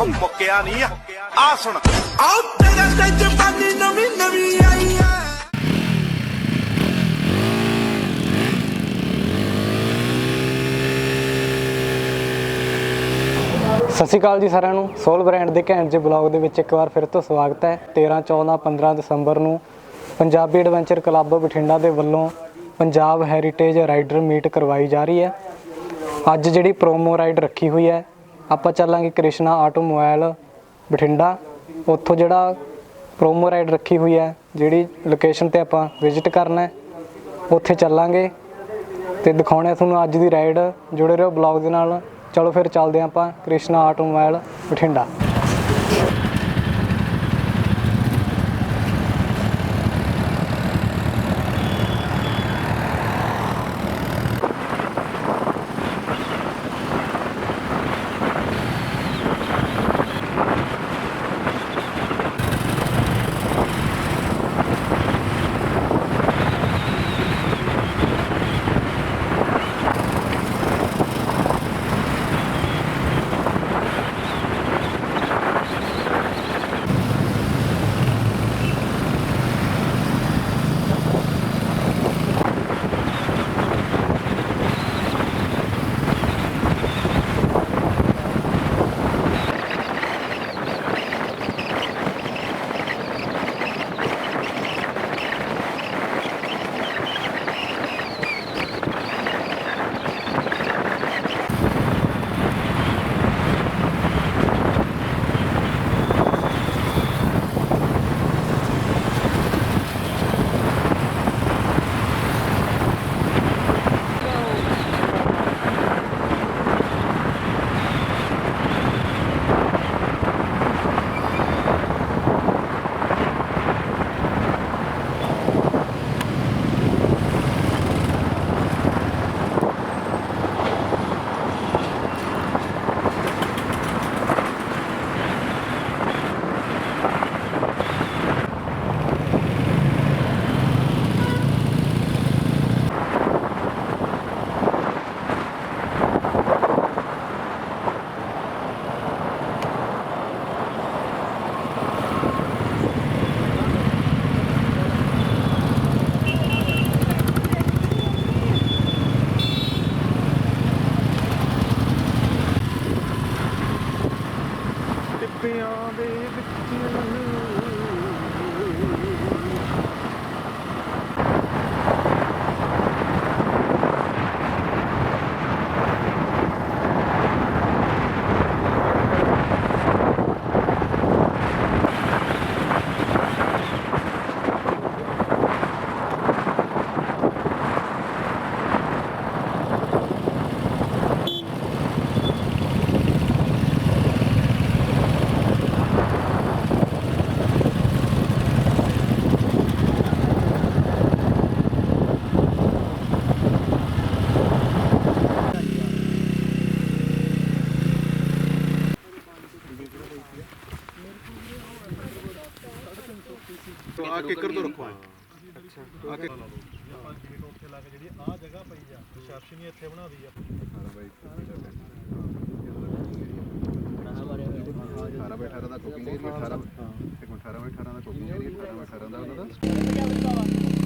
ਉਹ ਮੁੱਕਿਆ ਨਹੀਂ ਆ। ਆ ਸੁਣ। ਆਉ ਤੇਰਾ ਤੇ ਜਵਾਨੀ ਨਵੀਂ ਨਵੀਂ ਆਈ ਸਤਿ ਸ਼੍ਰੀ ਅਕਾਲ ਜੀ ਸਾਰਿਆਂ ਨੂੰ। ਸੋਲ ਬ੍ਰਾਂਡ ਦੇ ਘੈਂਟ ਜਿਹੇ ਬਲੌਗ ਦੇ ਵਿੱਚ ਇੱਕ ਵਾਰ ਫਿਰ ਤੋਂ ਸਵਾਗਤ ਹੈ। 13 14 15 ਦਸੰਬਰ ਨੂੰ ਪੰਜਾਬੀ ਐਡਵੈਂਚਰ ਕਲੱਬ ਬਠਿੰਡਾ ਦੇ ਵੱਲੋਂ ਪੰਜਾਬ ਹੈਰੀਟੇਜ ਰਾਈਡਰ ਮੀਟ ਕਰਵਾਈ ਜਾ ਰਹੀ ਹੈ। ਅੱਜ ਜਿਹੜੀ ਪ੍ਰੋਮੋ ਰਾਈਡ ਰੱਖੀ ਹੋਈ ਹੈ ਆਪਾਂ ਚੱਲਾਂਗੇ ਕ੍ਰਿਸ਼ਨਾ ਆਟੋਮੋਬਾਈਲ ਬਠਿੰਡਾ। ਉੱਥੋਂ ਜਿਹੜਾ ਪ੍ਰੋਮੋ ਰਾਈਡ ਰੱਖੀ ਹੋਈ ਹੈ, ਜਿਹੜੀ ਲੋਕੇਸ਼ਨ ਤੇ ਆਪਾਂ ਵਿਜ਼ਿਟ ਕਰਨਾ ਹੈ, ਉੱਥੇ ਚੱਲਾਂਗੇ। ਤੇ ਦਿਖਾਉਣੇ ਤੁਹਾਨੂੰ ਅੱਜ ਦੀ ਰਾਈਡ ਜੁੜੇ ਰਹੋ ਬਲੌਗ ਦੇ ਨਾਲ। ਚਲੋ ਫਿਰ ਚੱਲਦੇ ਹਾਂ ਆਪਾਂ ਕ੍ਰਿਸ਼ਨਾ ਆਟੋਮੋਬਾਈਲ ਬਠਿੰਡਾ। ਆ ਕਿੱਕਰ ਤੋਂ ਰੱਖੋ ਆ ਕੇ ਅਠਾਰਾਂ ਬਾਈ 18 ਦਾ ਕੁਕਿੰਗ ਏਰੀਆ 18 ਇੱਕ ਮਿੰਟ 18 ਬਾਈ 18 ਦਾ ਕੁਕਿੰਗ ਏਰੀਆ 18 ਬਾਈ 18 ਦਾ। ਉਹਨਾਂ ਦਾ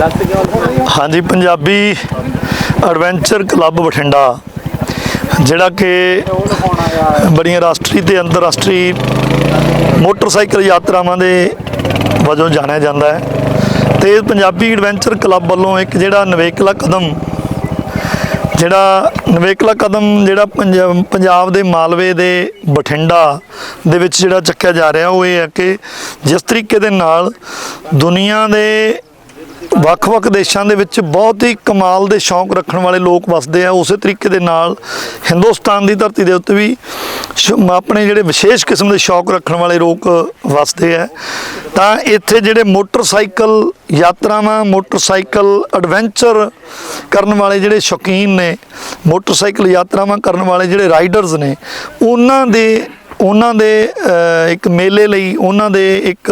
ਹਾਂਜੀ, ਪੰਜਾਬੀ ਐਡਵੈਂਚਰ ਕਲੱਬ ਬਠਿੰਡਾ, ਜਿਹੜਾ ਕਿ ਬੜੀਆਂ ਰਾਸ਼ਟਰੀ ਤੇ ਅੰਤਰਰਾਸ਼ਟਰੀ ਮੋਟਰਸਾਈਕਲ ਯਾਤਰਾਵਾਂ ਦੇ ਵਜੋਂ ਜਾਣਿਆ ਜਾਂਦਾ ਹੈ। ਤੇ ਇਹ ਪੰਜਾਬੀ ਐਡਵੈਂਚਰ ਕਲੱਬ ਵੱਲੋਂ ਇੱਕ ਜਿਹੜਾ ਨਵੇਕਲਾ ਕਦਮ, ਜਿਹੜਾ ਨਵੇਕਲਾ ਕਦਮ ਜਿਹੜਾ ਪੰਜਾਬ ਦੇ ਮਾਲਵੇ ਦੇ ਬਠਿੰਡਾ ਦੇ ਵਿੱਚ ਜਿਹੜਾ ਚੱਕਿਆ ਜਾ ਰਿਹਾ, ਉਹ ਇਹ ਹੈ ਕਿ ਜਿਸ ਤਰੀਕੇ ਦੇ ਨਾਲ ਦੁਨੀਆ ਦੇ ਵੱਖ-ਵੱਖ ਦੇਸ਼ਾਂ ਦੇ ਵਿੱਚ ਬਹੁਤ ਹੀ ਕਮਾਲ ਦੇ ਸ਼ੌਂਕ ਰੱਖਣ ਵਾਲੇ ਲੋਕ ਵਸਦੇ ਆ। ਉਸੇ ਤਰੀਕੇ ਦੇ ਨਾਲ ਹਿੰਦੁਸਤਾਨ ਦੀ ਧਰਤੀ ਦੇ ਉੱਤੇ ਵੀ ਸ਼- ਆਪਣੇ ਜਿਹੜੇ ਵਿਸ਼ੇਸ਼ ਕਿਸਮ ਦੇ ਸ਼ੌਂਕ ਰੱਖਣ ਵਾਲੇ ਲੋਕ ਵਸਦੇ ਆ। ਤਾਂ ਇੱਥੇ ਜਿਹੜੇ ਮੋਟਰਸਾਈਕਲ ਯਾਤਰਾਵਾਂ, ਮੋਟਰਸਾਈਕਲ ਐਡਵੈਂਚਰ ਕਰਨ ਵਾਲੇ ਜਿਹੜੇ ਸ਼ੌਕੀਨ ਨੇ, ਮੋਟਰਸਾਈਕਲ ਯਾਤਰਾਵਾਂ ਕਰਨ ਵਾਲੇ ਜਿਹੜੇ ਰਾਈਡਰਸ ਨੇ, ਉਹਨਾਂ ਦੇ ਉਹਨਾਂ ਦੇ ਇੱਕ ਮੇਲੇ ਲਈ ਉਹਨਾਂ ਦੇ ਇੱਕ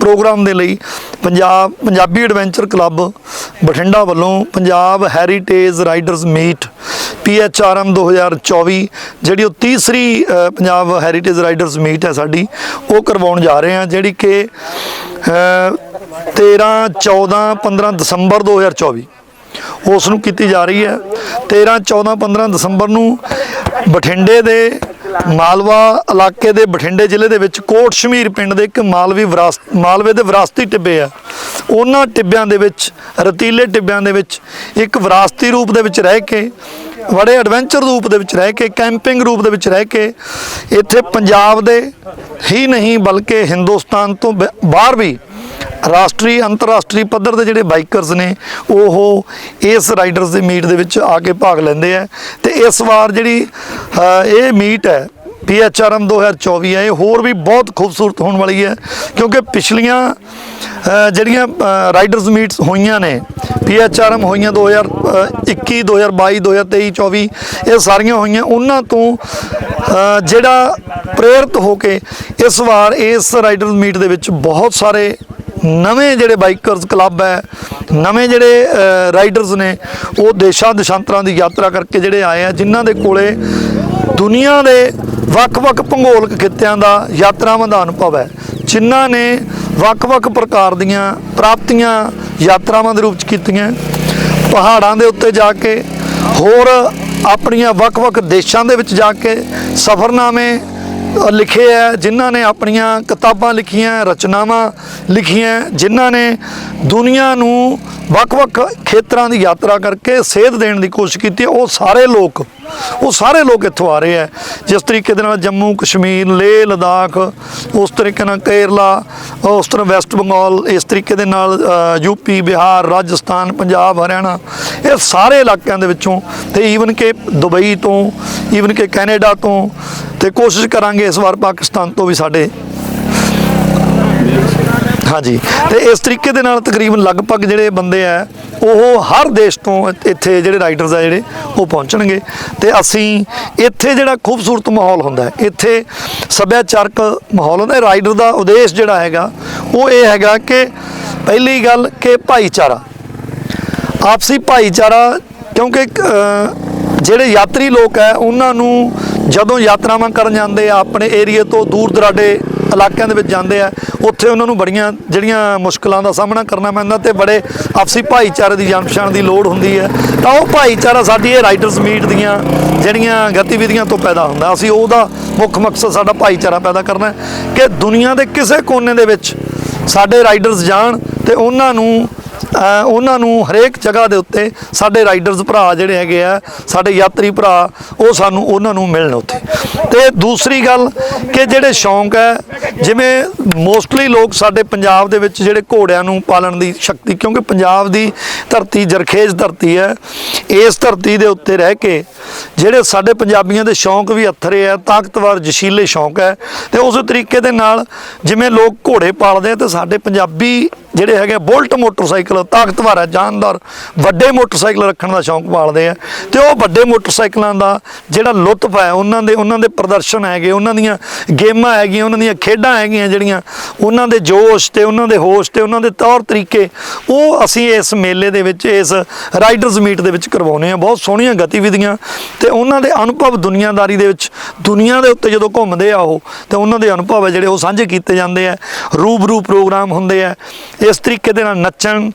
ਪ੍ਰੋਗਰਾਮ ਦੇ ਲਈ ਪੰਜਾਬ ਪੰਜਾਬੀ ਐਡਵੈਂਚਰ ਕਲੱਬ ਬਠਿੰਡਾ ਵੱਲੋਂ Punjab heritage riders meet PHRM 2024 ਜਿਹੜੀ ਉਹ ਤੀਸਰੀ ਪੰਜਾਬ ਹੈਰੀਟੇਜ ਰਾਈਡਰਸ ਮੀਟ ਹੈ ਸਾਡੀ ਉਹ ਕਰਵਾਉਣ ਜਾ ਰਹੇ ਹਾਂ ਜਿਹੜੀ ਕਿ ਅ, 13 14 15 ਦਸੰਬਰ 2024 ਉਸ ਨੂੰ ਕੀਤੀ ਜਾ ਰਹੀ ਹੈ। 13 14 15 ਦਸੰਬਰ ਨੂੰ ਬਠਿੰਡੇ ਦੇ ਮਾਲਵਾ ਇਲਾਕੇ ਦੇ ਬਠਿੰਡੇ ਜ਼ਿਲ੍ਹੇ ਦੇ ਵਿੱਚ ਕੋਟ ਸ਼ਮੀਰ ਪਿੰਡ ਦੇ ਇੱਕ ਮਾਲਵੀ ਵਿਰਾਸਤ ਮਾਲਵੇ ਦੇ ਵਿਰਾਸਤੀ ਟਿੱਬੇ ਆ। ਉਹਨਾਂ ਟਿੱਬਿਆਂ ਦੇ ਵਿੱਚ, ਰਤੀਲੇ ਟਿੱਬਿਆਂ ਦੇ ਵਿੱਚ ਇੱਕ ਵਿਰਾਸਤੀ ਰੂਪ ਦੇ ਵਿੱਚ ਰਹਿ ਕੇ, ਬੜੇ ਐਡਵੈਂਚਰ ਰੂਪ ਦੇ ਵਿੱਚ ਰਹਿ ਕੇ ਕੈਂਪਿੰਗ ਰੂਪ ਦੇ ਵਿੱਚ ਰਹਿ ਕੇ, ਇੱਥੇ ਪੰਜਾਬ ਦੇ ਹੀ ਨਹੀਂ ਬਲਕਿ ਹਿੰਦੁਸਤਾਨ ਤੋਂ ਬਾਹਰ ਵੀ ਰਾਸ਼ਟਰੀ, ਅੰਤਰਰਾਸ਼ਟਰੀ ਪੱਧਰ ਦੇ ਜਿਹੜੇ ਬਾਈਕਰਸ ਨੇ, ਉਹ ਇਸ ਰਾਈਡਰਸ ਦੇ ਮੀਟ ਦੇ ਵਿੱਚ ਆ ਕੇ ਭਾਗ ਲੈਂਦੇ ਆ। ਤੇ ਇਸ ਵਾਰ ਜਿਹੜੀ ਇਹ ਮੀਟ ਹੈ PHRM 2024 ਹੈ, ਇਹ ਹੋਰ ਵੀ ਬਹੁਤ ਖੂਬਸੂਰਤ ਹੋਣ ਵਾਲੀ ਹੈ, ਕਿਉਂਕਿ ਪਿਛਲੀਆਂ ਜਿਹੜੀਆਂ ਰਾਈਡਰਸ ਮੀਟਸ ਹੋਈਆਂ ਨੇ PHRM ਹੋਈਆਂ 2021 2022 2023 24 ਇਹ ਸਾਰੀਆਂ ਹੋਈਆਂ, ਉਹਨਾਂ ਤੋਂ ਜਿਹੜਾ ਪ੍ਰੇਰਿਤ ਹੋ ਕੇ ਇਸ ਵਾਰ ਇਸ ਰਾਈਡਰਸ ਮੀਟ ਦੇ ਵਿੱਚ ਬਹੁਤ ਸਾਰੇ ਨਵੇਂ ਜਿਹੜੇ ਬਾਈਕਰਸ ਕਲੱਬ ਹੈ, ਨਵੇਂ ਜਿਹੜੇ ਰਾਈਡਰਸ ਨੇ, ਉਹ ਦੇਸ਼ਾਂ ਦੇਸ਼ਾਂਤਰਾਂ ਦੀ ਯਾਤਰਾ ਕਰਕੇ ਜਿਹੜੇ ਆਏ ਆ, ਜਿਨ੍ਹਾਂ ਦੇ ਕੋਲੇ ਦੁਨੀਆ ਦੇ ਵੱਖ-ਵੱਖ ਭੂਗੋਲਿਕ ਖਿੱਤਿਆਂ ਦਾ ਯਾਤਰਾਵਾਂ ਦਾ ਅਨੁਭਵ ਹੈ, ਜਿਨ੍ਹਾਂ ਨੇ ਵੱਖ-ਵੱਖ ਪ੍ਰਕਾਰ ਦੀਆਂ ਪ੍ਰਾਪਤੀਆਂ ਯਾਤਰਾਵਾਂ ਦੇ ਰੂਪ ਚ ਕੀਤੀਆਂ, ਪਹਾੜਾਂ ਦੇ ਉੱਤੇ ਜਾ ਕੇ, ਹੋਰ ਆਪਣੀਆਂ ਵੱਖ-ਵੱਖ ਦੇਸ਼ਾਂ ਦੇ ਵਿੱਚ ਜਾ ਕੇ ਸਫ਼ਰਨਾਮੇ ਲਿਖੇ ਹੈ ਜਿਨ੍ਹਾਂ ਨੇ ਆਪਣੀਆਂ ਕਿਤਾਬਾਂ ਲਿਖੀਆਂ ਰਚਨਾਵਾਂ ਲਿਖੀਆਂ ਜਿਨ੍ਹਾਂ ਨੇ ਦੁਨੀਆ ਨੂੰ ਵੱਖ-ਵੱਖ ਖੇਤਰਾਂ ਦੀ ਯਾਤਰਾ ਕਰਕੇ ਸੇਧ ਦੇਣ ਦੀ ਕੋਸ਼ਿਸ਼ ਕੀਤੀ ਉਹ ਸਾਰੇ ਲੋਕ ਉਹ ਸਾਰੇ ਲੋਕ ਇੱਥੋਂ ਆ ਰਹੇ ਹੈ। ਜਿਸ ਤਰੀਕੇ ਦੇ ਨਾਲ ਜੰਮੂ ਕਸ਼ਮੀਰ ਲੇਹ ਲਦਾਖ ਉਸ ਤਰੀਕੇ ਨਾਲ ਕੇਰਲਾ ਉਸ ਤਰ੍ਹਾਂ ਵੈਸਟ ਬੰਗਾਲ ਇਸ ਤਰੀਕੇ ਦੇ ਨਾਲ ਅ, ਯੂਪੀ ਬਿਹਾਰ ਰਾਜਸਥਾਨ ਪੰਜਾਬ ਹਰਿਆਣਾ ਇਹ ਸਾਰੇ ਇਲਾਕਿਆਂ ਦੇ ਵਿੱਚੋਂ ਤੇ ਈਵਨ ਕਿ ਦੁਬਈ ਤੋਂ ਈਵਨ ਕਿ ਕੈਨੇਡਾ ਤੋਂ ਤੇ ਕੋਸ਼ਿਸ਼ ਕਰਾਂਗੇ ਇਸ ਵਾਰ ਪਾਕਿਸਤਾਨ ਤੋਂ ਵੀ ਸਾਡੇ। ਹਾਂਜੀ, ਤੇ ਇਸ ਤਰੀਕੇ ਦੇ ਨਾਲ ਤਕਰੀਬਨ ਲਗਭਗ ਜਿਹੜੇ ਬੰਦੇ ਆ, ਉਹ ਹਰ ਦੇਸ਼ ਤੋਂ ਇ- ਇੱਥੇ ਜਿਹੜੇ ਰਾਈਡਰਸ ਆ ਜਿਹੜੇ, ਉਹ ਪਹੁੰਚਣਗੇ। ਤੇ ਅਸੀਂ ਇੱਥੇ ਜਿਹੜਾ ਖੂਬਸੂਰਤ ਮਾਹੌਲ ਹੁੰਦਾ ਇੱਥੇ ਸੱਭਿਆਚਾਰਕ ਮਾਹੌਲ ਹੁੰਦਾ ਰਾਈਡਰ ਦਾ ਉਦੇਸ਼ ਜਿਹੜਾ ਹੈਗਾ, ਉਹ ਇਹ ਹੈਗਾ ਕਿ ਪਹਿਲੀ ਗੱਲ ਕਿ ਭਾਈਚਾਰਾ। ਆਪਸੀ ਭਾਈਚਾਰਾ, ਕਿਉਂਕਿ ਜਿਹੜੇ ਯਾਤਰੀ ਲੋਕ ਹੈ, ਉਹਨਾਂ ਨੂੰ ਜਦੋਂ ਯਾਤਰਾਵਾਂ ਕਰਨ ਜਾਂਦੇ ਆ, ਆਪਣੇ ਏਰੀਏ ਤੋਂ ਦੂਰ ਦਰਾਡੇ ਇਲਾਕਿਆਂ ਦੇ ਵਿੱਚ ਜਾਂਦੇ ਆ, ਉੱਥੇ ਉਹਨਾਂ ਨੂੰ ਬੜੀਆਂ ਜਿਹੜੀਆਂ ਮੁਸ਼ਕਲਾਂ ਦਾ ਸਾਹਮਣਾ ਕਰਨਾ ਪੈਂਦਾ ਤੇ ਬੜੇ ਆਪਸੀ ਭਾਈਚਾਰੇ ਦੀ ਜਾਣ ਪਛਾਣ ਦੀ ਲੋੜ ਹੁੰਦੀ ਹੈ। ਤਾਂ ਉਹ ਭਾਈਚਾਰਾ ਸਾਡੀ ਇਹ ਰਾਈਡਰਸ ਮੀਟ ਦੀਆਂ ਜਿਹੜੀਆਂ ਗਤੀਵਿਧੀਆਂ ਤੋਂ ਪੈਦਾ ਹੁੰਦਾ। ਅਸੀਂ ਉਹਦਾ ਮੁੱਖ ਮਕਸਦ ਸਾਡਾ ਭਾਈਚਾਰਾ ਪੈਦਾ ਕਰਨਾ ਕਿ ਦੁਨੀਆ ਦੇ ਕਿਸੇ ਕੋਨੇ ਦੇ ਵਿੱਚ ਸਾਡੇ ਰਾਈਡਰਸ ਜਾਣ ਤੇ ਉਹਨਾਂ ਨੂੰ ਉਹਨਾਂ ਨੂੰ ਹਰੇਕ ਜਗ੍ਹਾ ਦੇ ਉੱਤੇ ਸਾਡੇ ਰਾਈਡਰਸ ਭਰਾ ਜਿਹੜੇ ਹੈਗੇ ਆ, ਸਾਡੇ ਯਾਤਰੀ ਭਰਾ, ਉਹ ਸਾਨੂੰ ਉਹਨਾਂ ਨੂੰ ਮਿਲਣ ਉੱਥੇ। ਤੇ ਦੂਸਰੀ ਗੱਲ ਕਿ ਜਿਹੜੇ ਸ਼ੌਂਕ ਹੈ, ਜਿਵੇਂ ਮੋਸਟਲੀ ਲੋਕ ਸਾਡੇ ਪੰਜਾਬ ਦੇ ਵਿੱਚ ਜਿਹੜੇ ਘੋੜਿਆਂ ਨੂੰ ਪਾਲਣ ਦੀ ਸ਼ਕਤੀ, ਕਿਉਂਕਿ ਪੰਜਾਬ ਦੀ ਧਰਤੀ ਜਰਖੇਜ਼ ਧਰਤੀ ਹੈ, ਇਸ ਧਰਤੀ ਦੇ ਉੱਤੇ ਰਹਿ ਕੇ ਜਿਹੜੇ ਸਾਡੇ ਪੰਜਾਬੀਆਂ ਦੇ ਸ਼ੌਂਕ ਵੀ ਅਥਰੇ ਆ, ਤਾਕਤਵਰ, ਜਸ਼ੀਲੇ ਸ਼ੌਂਕ ਹੈ, ਤੇ ਉਸੇ ਤਰੀਕੇ ਦੇ ਨਾਲ ਜਿਵੇਂ ਲੋਕ ਘੋੜੇ ਪਾਲਦੇ ਆ, ਤੇ ਸਾਡੇ ਪੰਜਾਬੀ ਜਿਹੜੇ ਹੈਗੇ ਬੁਲਟ ਮੋਟਰਸਾਈਕਲ, ਤਾਕਤਵਰ ਹੈ ਜਾਨਦਾਰ। ਵੱਡੇ ਮੋਟਰਸਾਈਕਲ ਰੱਖਣ ਦਾ ਸ਼ੌਂਕ ਪਾਲਦੇ ਆ। ਤੇ ਉਹ ਵੱਡੇ ਮੋਟਰਸਾਈਕਲਾਂ ਦਾ ਜਿਹੜਾ ਲੁਤਫ ਹੈ, ਉਹਨਾਂ ਦੇ ਉਹਨਾਂ ਦੇ ਪ੍ਰਦਰਸ਼ਨ ਹੈਗੇ, ਉਹਨਾਂ ਦੀਆਂ ਗੇਮਾਂ ਹੈਗੀਆਂ, ਉਹਨਾਂ ਦੀਆਂ ਖੇਡਾਂ ਹੈਗੀਆਂ ਜਿਹੜੀਆਂ, ਉਹਨਾਂ ਦੇ ਜੋਸ਼ ਤੇ ਉਹਨਾਂ ਦੇ ਹੋਸ਼ ਤੇ ਉਹਨਾਂ ਦੇ ਤੌਰ ਤਰੀਕੇ, ਉਹ ਅਸੀਂ ਇਸ ਮੇਲੇ ਦੇ ਵਿੱਚ, ਇਸ ਰਾਈਡਰਸ ਮੀਟ ਦੇ ਵਿੱਚ ਕਰਵਾਉਨੇ ਆ ਬਹੁਤ ਸੋਹਣੀਆਂ ਗਤੀਵਿਧੀਆਂ। ਤੇ ਉਹਨਾਂ ਦੇ ਅਨੁਭਵ ਦੁਨੀਆਦਾਰੀ ਦੇ ਵਿੱਚ, ਦੁਨੀਆ ਦੇ ਉੱਤੇ ਜਦੋਂ ਘੁੰਮਦੇ ਆ ਉਹ, ਤੇ ਉਹਨਾਂ ਦੇ ਅਨੁਭਵ ਹੈ ਜਿਹੜੇ ਉਹ ਸਾਂਝੇ ਕੀਤੇ ਜਾਂਦੇ ਆ। ਰੂਬਰੂ ਪ੍ਰੋਗਰਾਮ ਹੁੰਦੇ ਆ। ਇਸ ਤਰੀਕੇ ਦੇ ਨਾਲ ਨੱਚਣ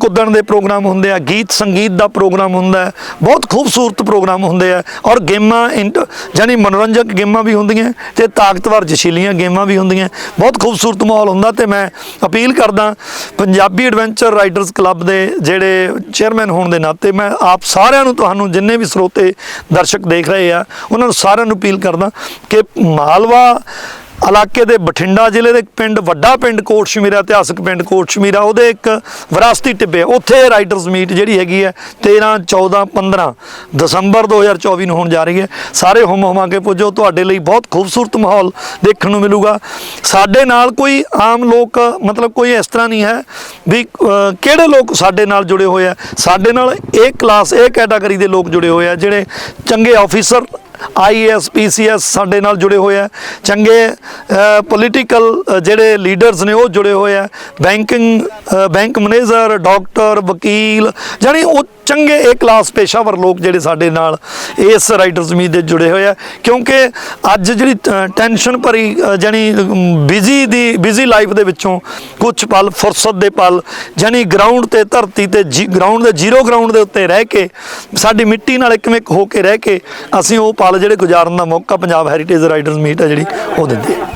ਕੁੱਦਣ ਦੇ ਪ੍ਰੋਗਰਾਮ ਹੁੰਦੇ ਆ, ਗੀਤ ਸੰਗੀਤ ਦਾ ਪ੍ਰੋਗਰਾਮ ਹੁੰਦਾ ਹੈ, ਬਹੁਤ ਖੂਬਸੂਰਤ ਪ੍ਰੋਗਰਾਮ ਹੁੰਦੇ ਆ ਔਰ ਗੇਮਾਂ ਇੰਟ- ਜਾਣੀ ਮਨੋਰੰਜਕ ਗੇਮਾਂ ਵੀ ਹੁੰਦੀਆਂ ਤੇ ਤਾਕਤਵਰ ਜਸ਼ੀਲੀਆਂ ਗੇਮਾਂ ਵੀ ਹੁੰਦੀਆਂ। ਬਹੁਤ ਖੂਬਸੂਰਤ ਮਾਹੌਲ ਹੁੰਦਾ ਤੇ ਮੈਂ ਅਪੀਲ ਕਰਦਾ ਪੰਜਾਬੀ ਐਡਵੈਂਚਰ ਰਾਈਡਰਸ ਕਲੱਬ ਦੇ ਜਿਹੜੇ ਚੇਅਰਮੈਨ ਹੋਣ ਦੇ ਨਾਤੇ ਮੈਂ ਆਪ ਸਾਰਿਆਂ ਨੂੰ ਤੁਹਾਨੂੰ ਜਿੰਨੇ ਵੀ ਸਰੋਤੇ ਦਰਸ਼ਕ ਦੇਖ ਰਹੇ ਆ, ਉਹਨਾਂ ਨੂੰ ਸਾਰਿਆਂ ਨੂੰ ਅਪੀਲ ਕਰਦਾ ਕਿ ਮਾਲਵਾ ਇਲਾਕੇ ਦੇ ਬਠਿੰਡਾ ਜ਼ਿਲ੍ਹੇ ਦੇ ਪਿੰਡ, ਵੱਡਾ ਪਿੰਡ ਕੋਟ ਸ਼ਮੀਰਾ ਇਤਿਹਾਸਕ ਪਿੰਡ ਕੋਟ ਸ਼ਮੀਰਾ ਉਹਦੇ ਇੱਕ ਵਿਰਾਸਤੀ ਟਿੱਬੇ ਉੱਥੇ ਰਾਈਡਰਸ ਮੀਟ ਜਿਹੜੀ ਹੈਗੀ ਹੈ 13 14 15 ਦਸੰਬਰ 2024 ਨੂੰ ਹੋਣ ਜਾ ਰਹੀ ਹੈ। ਸਾਰੇ ਹੁਮ ਹੁਮਾ ਕੇ ਪੁੱਜੋ, ਤੁਹਾਡੇ ਲਈ ਬਹੁਤ ਖੂਬਸੂਰਤ ਮਾਹੌਲ ਦੇਖਣ ਨੂੰ ਮਿਲੂਗਾ। ਸਾਡੇ ਨਾਲ ਕੋਈ ਆਮ ਲੋਕ, ਮਤਲਬ ਕੋਈ ਇਸ ਤਰ੍ਹਾਂ ਨਹੀਂ ਹੈ ਵੀ ਕਿਹੜੇ ਲੋਕ ਸਾਡੇ ਨਾਲ ਜੁੜੇ ਹੋਏ ਆ। ਸਾਡੇ ਨਾਲ ਇਹ ਕਲਾਸ ਇਹ ਕੈਟਾਗਰੀ ਦੇ ਲੋਕ ਜੁੜੇ ਹੋਏ ਆ, ਜਿਹੜੇ ਚੰਗੇ ਆਫੀਸਰ ਆਈਐਸ ਪੀਸੀਐਸ ਸਾਡੇ ਨਾਲ ਜੁੜੇ ਹੋਏ ਆ ਚੰਗੇ ਪੋਲੀਟੀਕਲ ਜਿਹੜੇ ਲੀਡਰਸ ਨੇ ਉਹ ਜੁੜੇ ਹੋਏ ਆ ਬੈਂਕਿੰਗ ਬੈਂਕ ਮੈਨੇਜਰ ਡਾਕਟਰ ਵਕੀਲ ਜਾਨੀ ਉਹ ਚੰਗੇ ਇਹ ਕਲਾਸ ਪੇਸ਼ਾਵਰ ਲੋਕ ਜਿਹੜੇ ਸਾਡੇ ਨਾਲ ਇਸ ਰਾਈਡਰਸ ਮੀਤ ਦੇ ਜੁੜੇ ਹੋਏ ਆ ਕਿਉਂਕਿ ਅੱਜ ਜਿਹੜੀ ਟੈਨਸ਼ਨ ਭਰੀ ਅ, ਜਾਨੀ ਬਿਜ਼ੀ ਦੀ ਬਿਜ਼ੀ ਲਾਈਫ ਦੇ ਵਿੱਚੋਂ ਕੁਝ ਪਲ ਫੁਰਸਤ ਦੇ ਪਲ ਜਾਨੀ ਗਰਾਊਂਡ ਤੇ ਧਰਤੀ ਤੇ ਗਰਾਊਂਡ ਦੇ ਜ਼ੀਰੋ ਗਰਾਊਂਡ ਦੇ ਉੱਤੇ ਰਹਿ ਕੇ ਸਾਡੀ ਮਿੱਟੀ ਨਾਲ ਇੱਕ ਮਿੱਕ ਹੋ ਕੇ ਰਹਿ ਕੇ ਅਸੀਂ ਉਹ ਪਲ ਜਿਹੜੇ ਗੁਜ਼ਾਰਨ ਦਾ ਮੌਕਾ ਪੰਜਾਬ ਹੈਰੀਟੇਜ ਰਾਈਡਰਸ ਮੀਟ ਹੈ ਜਿਹੜੀ ਉਹ ਦਿੰਦੇ ਆ।